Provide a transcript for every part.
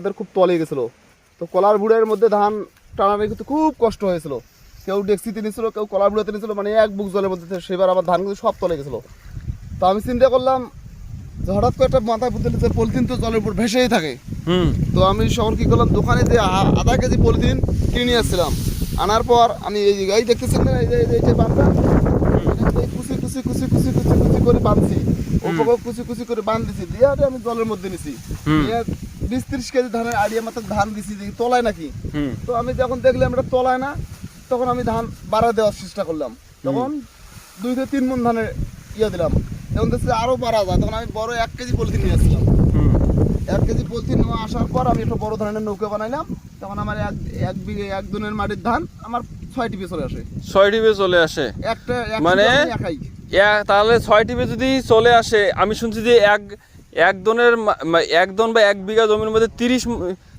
তাদের খুব তলে গেছিল। তো কলার বুড়ের মধ্যে ধান টানানো কিন্তু খুব কষ্ট হয়েছিল। কেউ ডেক্সিতে নিয়েছিল কেউ কলার বুড়াতে নিয়েছিল মানে এক বুক জলের মধ্যে সেবার আমার ধান কিন্তু সব তলে গেছিল। তো আমি চিন্তা করলাম যে হঠাৎ করে একটা মাথায় বুদ্ধি যে পলিথিন তো জলের উপর ভেসেই থাকে। হুম। তো আমি শহর কি করলাম দোকানে যে আধা কেজি পলিথিন কিনে আসছিলাম। আনার পর আমি এই এই দেখতেছেন না এই যে এই যে এই কুচি কুচি কুচি কুচি কুচি কুচি করে বাঁধছি। ওপরে কুচি কুচি করে বাঁধতেছি দিয়ে আমি জলের মধ্যে নিছি। বিশ ত্রিশ কেজি ধানের আড়িয়া মাত্র ধান দিছি দেখি তলায় নাকি? হুম। তো আমি যখন দেখলাম এটা তলায় না তখন আমি ধান বাড়া দেওয়ার চেষ্টা করলাম। তখন দুই থেকে তিন মন ধানের ইয়ে দিলাম। তখন দেখছি আরও বাড়া যায়। তখন আমি বড় এক কেজি পলিথিন নিয়ে আসছিলাম। হুম। এক কেজি পলিথিন নেওয়া আসার পর আমি একটা বড় ধরনের নৌকা বানাইলাম। তখন আমার এক এক বিঘে এক দুনের মাটির ধান আমার ছয় টিপে চলে আসে। ছয় টিপে চলে আসে? একটা মানে? একাই। এক- তাহলে ছয় টিপে যদি চলে আসে আমি শুনছি যে এক এক দনের মা- মা- এক দন বা এক বিঘা জমির মধ্যে তিরিশ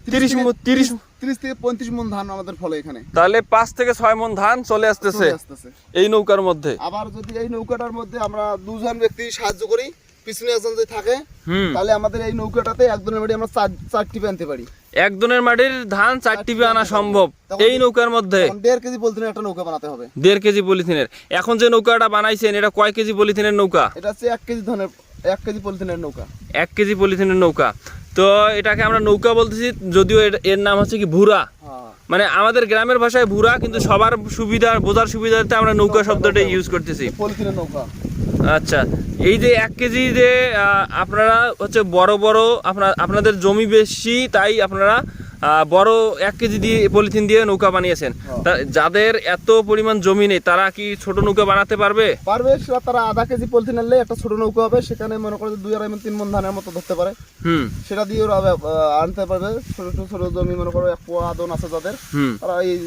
তিরিশ তিরিশ তিরিশ থেকে পঁয়ত্রিশ মন ধান আমাদের ফলে এখানে। তাহলে পাঁচ থেকে ছয় মন ধান চলে আসতেছে এই নৌকার মধ্যে। আবার যদি এই নৌকাটার মধ্যে আমরা দুজন ব্যক্তি সাহায্য করি পিছনে একজন যদি থাকে তাহলে আমাদের এই নৌকাটাতে এক দিনের মাটি আমরা চার টিপে আনতে পারি। এক দনের মাটির ধান চার টিপে আনা সম্ভব এই নৌকার মধ্যে। দেড় কেজি পলিথিনে একটা নৌকা বানাতে হবে। দেড় কেজি পলিথিনের। এখন যে নৌকাটা বানাইছেন এটা কয় কেজি পলিথিনের নৌকা? এটা হচ্ছে এক কেজি ধানের এক কেজি পলিথিনের নৌকা। এক কেজি পলিথিনের নৌকা। তো এটাকে আমরা নৌকা বলতেছি যদিও এর- নাম হচ্ছে কি ভুরা। হ্যাঁ। মানে আমাদের গ্রামের ভাষায় ভুরা কিন্তু সবার সুবিধা বোঝার সুবিধার্থে আমরা নৌকা শব্দটা ইউজ করতেছি। পলিথিনের নৌকা। আচ্ছা এই যে এক কেজি যে আপনারা হচ্ছে বড় বড় আপনার আপনাদের জমি বেশি তাই আপনারা বড় এক কেজি দিয়ে পলিথিন দিয়ে নৌকা বানিয়েছেন। যাদের এত পরিমাণ জমি নেই তারা কি ছোট নৌকা বানাতে পারবে? পারবে সেটা তারা আধা কেজি পলিথিন আনলে একটা ছোট নৌকা হবে সেখানে মনে করে দুই আড়াই মন তিন মন ধানের মতো ধরতে পারে। হুম। সেটা দিয়ে ওরা আনতে পারবে ছোট ছোট ছোট জমি মনে করো এক পোয়া আদন আছে যাদের হুম। তারা এই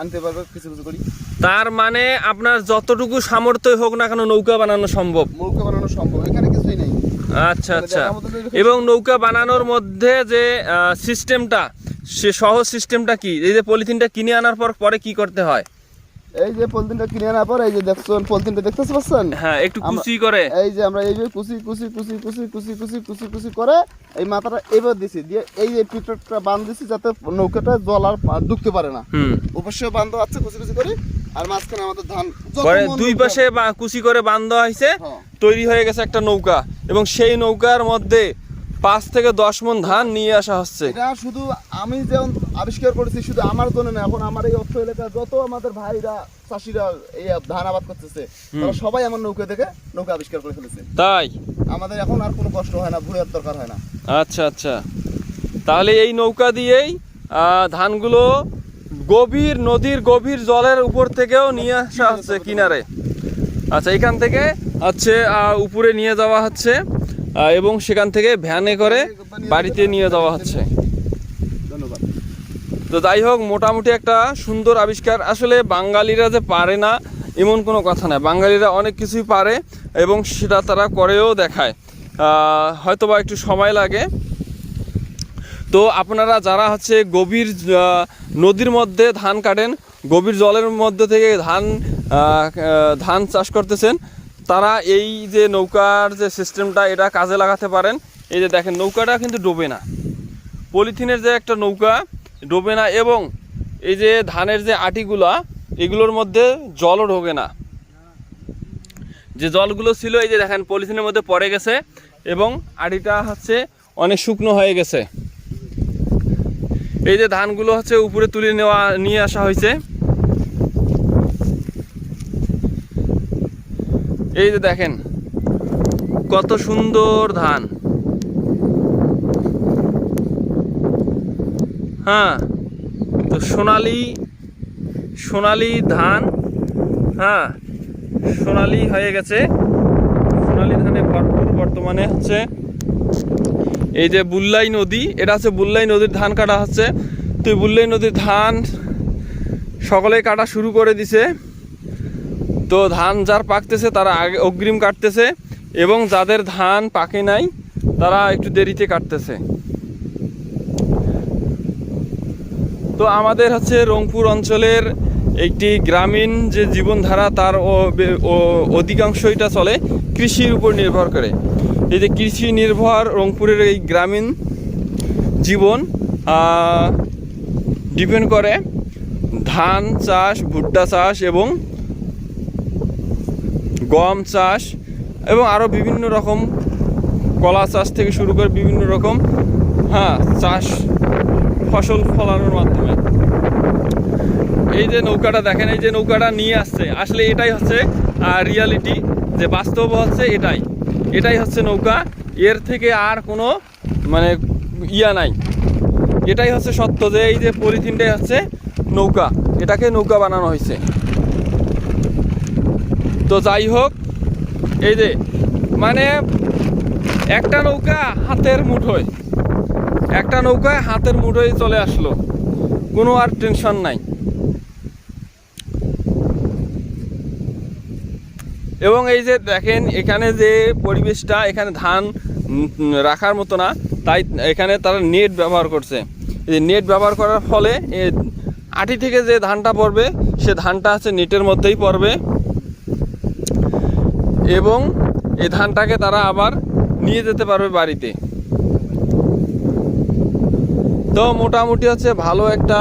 আনতে পারবে কিছু কিছু করি। তার মানে আপনার যতটুকু সামর্থ্য হোক না কেন নৌকা বানানো সম্ভব? নৌকা বানানো সম্ভব এখানে কিছুই নেই। আচ্ছা আচ্ছা। এবং নৌকা বানানোর মধ্যে যে সিস্টেমটা সে সহজ সিস্টেমটা কি? এই যে পলিথিনটা কিনে আনার পর পরে কি করতে হয়? এই যে পলিথিনটা কিনে আনার পর এই যে দেখছেন পলিথিনটা দেখতে পাচ্ছেন? হ্যাঁ একটু কুচি করে। এই যে আমরা এইভাবে কুচি কুচি কুচি কুচি কুচি কুচি কুচি কুচি করে এই মাথাটা এইভাবে দিছি। দিয়ে এই যে পিঠটা বাঁধ দিছি যাতে নৌকাটা জল আর ঢুকতে পারে না। হুম। অবশ্যই বান্ধ আছে কুচি কুচি করি। আর মাঝখানে আমাদের ধান দুই পাশে কুচি করে বান্ধা হয়েছে হ্যাঁ। তৈরি হয়ে গেছে একটা নৌকা। এবং সেই নৌকার মধ্যে পাঁচ থেকে দশ মন ধান নিয়ে আসা হচ্ছে। এটা শুধু আমি যেমন আবিষ্কার করেছি শুধু আমার জন্য না এখন আমার এই অর্থ এলাকা যত আমাদের ভাইরা চাষিরা এই ধান আবাদ করতেছে তারা সবাই আমার নৌকা থেকে নৌকা আবিষ্কার করে ফেলেছে। তাই? আমাদের এখন আর কোনো কষ্ট হয় না ভুলের দরকার হয় না। আচ্ছা আচ্ছা। তাহলে এই নৌকা দিয়েই আহ, ধানগুলো গভীর নদীর গভীর জলের উপর থেকেও নিয়ে আসা হচ্ছে কিনারে। আচ্ছা এখান থেকে হচ্ছে উপরে নিয়ে যাওয়া হচ্ছে। এবং সেখান থেকে ভ্যানে করে বাড়িতে নিয়ে যাওয়া হচ্ছে। ধন্যবাদ। তো যাই হোক মোটামুটি একটা সুন্দর আবিষ্কার। আসলে বাঙালিরা যে পারে না এমন কোনো কথা না। বাঙালিরা অনেক কিছুই পারে এবং সেটা তারা করেও দেখায়। আহ, হয়তোবা একটু সময় লাগে। তো আপনারা যারা হচ্ছে গভীর নদীর মধ্যে ধান কাটেন গভীর জলের মধ্যে থেকে ধান ধান চাষ করতেছেন তারা এই যে নৌকার যে সিস্টেমটা, এটা কাজে লাগাতে পারেন। এই যে দেখেন, নৌকাটা কিন্তু ডোবে না। পলিথিনের যে একটা নৌকা ডোবে না এবং এই যে ধানের যে আটিগুলা, এগুলোর মধ্যে জলও ঢোকে না। যে জলগুলো ছিল, এই যে দেখেন, পলিথিনের মধ্যে পড়ে গেছে এবং আটিটা হচ্ছে অনেক শুকনো হয়ে গেছে। এই যে ধানগুলো হচ্ছে উপরে তুলে নেওয়া, নিয়ে আসা হয়েছে। এই যে দেখেন, কত সুন্দর ধান। হ্যাঁ তো সোনালি সোনালি ধান হ্যাঁ সোনালি হয়ে গেছে। সোনালি ধানে ভরপুর বর্তমানে হচ্ছে এই যে বুল্লাই নদী, এটা হচ্ছে বুল্লাই নদীর ধান কাটা হচ্ছে। তো বুল্লাই নদীর ধান সকলেই কাটা শুরু করে দিছে। তো ধান যার পাকতেছে, তারা আগে অগ্রিম কাটতেছে এবং যাদের ধান পাকে নাই, তারা একটু দেরিতে কাটতেছে। তো আমাদের হচ্ছে রংপুর অঞ্চলের একটি গ্রামীণ যে জীবনধারা, তার অধিকাংশইটা চলে কৃষির উপর নির্ভর করে। এই যে কৃষি নির্ভর রংপুরের এই গ্রামীণ জীবন ডিপেন্ড করে ধান চাষ, ভুট্টা চাষ এবং গম চাষ এবং আরও বিভিন্ন রকম কলা চাষ থেকে শুরু করে বিভিন্ন রকম হ্যাঁ চাষ, ফসল ফলানোর মাধ্যমে। এই যে নৌকাটা দেখেন, এই যে নৌকাটা নিয়ে আসছে। আসলে এটাই হচ্ছে রিয়ালিটি যে বাস্তব হচ্ছে এটাই। এটাই হচ্ছে নৌকা। এর থেকে আর কোনো মানে ইয়া নাই। এটাই হচ্ছে সত্য যে এই যে পলিথিনটাই হচ্ছে নৌকা। এটাকে নৌকা বানানো হয়েছে। তো যাই হোক, এই যে মানে একটা নৌকা হাতের মুঠোয়, একটা নৌকায় হাতের মুঠোয় চলে আসলো। কোনো আর টেনশন নাই। এবং এই যে দেখেন, এখানে যে পরিবেশটা, এখানে ধান রাখার মতো না, তাই এখানে তারা নেট ব্যবহার করছে। এই নেট ব্যবহার করার ফলে আটি থেকে যে ধানটা পড়বে, সে ধানটা আছে নেটের মধ্যেই পড়বে। এবং এই ধানটাকে তারা আবার নিয়ে যেতে পারবে বাড়িতে। তো মোটামুটি হচ্ছে ভালো একটা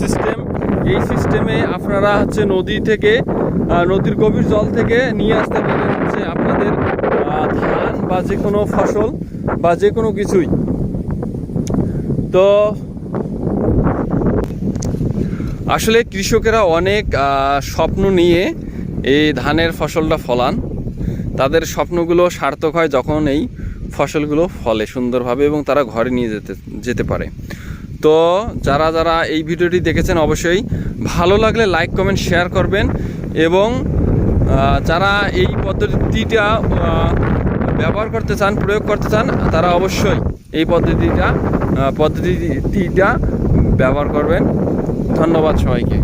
সিস্টেম এই সিস্টেমে আপনারা হচ্ছে নদী থেকে নদীর গভীর জল থেকে নিয়ে আসতে পারেন হচ্ছে আপনাদের ধান বা যে কোনো ফসল বা যে কোনো কিছুই। তো আসলে কৃষকেরা অনেক স্বপ্ন নিয়ে এই ধানের ফসলটা ফলান। তাদের স্বপ্নগুলো সার্থক হয় যখন এই ফসলগুলো ফলে সুন্দরভাবে এবং তারা ঘরে নিয়ে যেতে যেতে পারে। তো যারা যারা এই ভিডিওটি দেখেছেন অবশ্যই ভালো লাগলে লাইক, কমেন্ট, শেয়ার করবেন এবং যারা এই পদ্ধতিটা ব্যবহার করতে চান, প্রয়োগ করতে চান, তারা অবশ্যই এই পদ্ধতিটা পদ্ধতিটা ব্যবহার করবেন। ধন্যবাদ সবাইকে।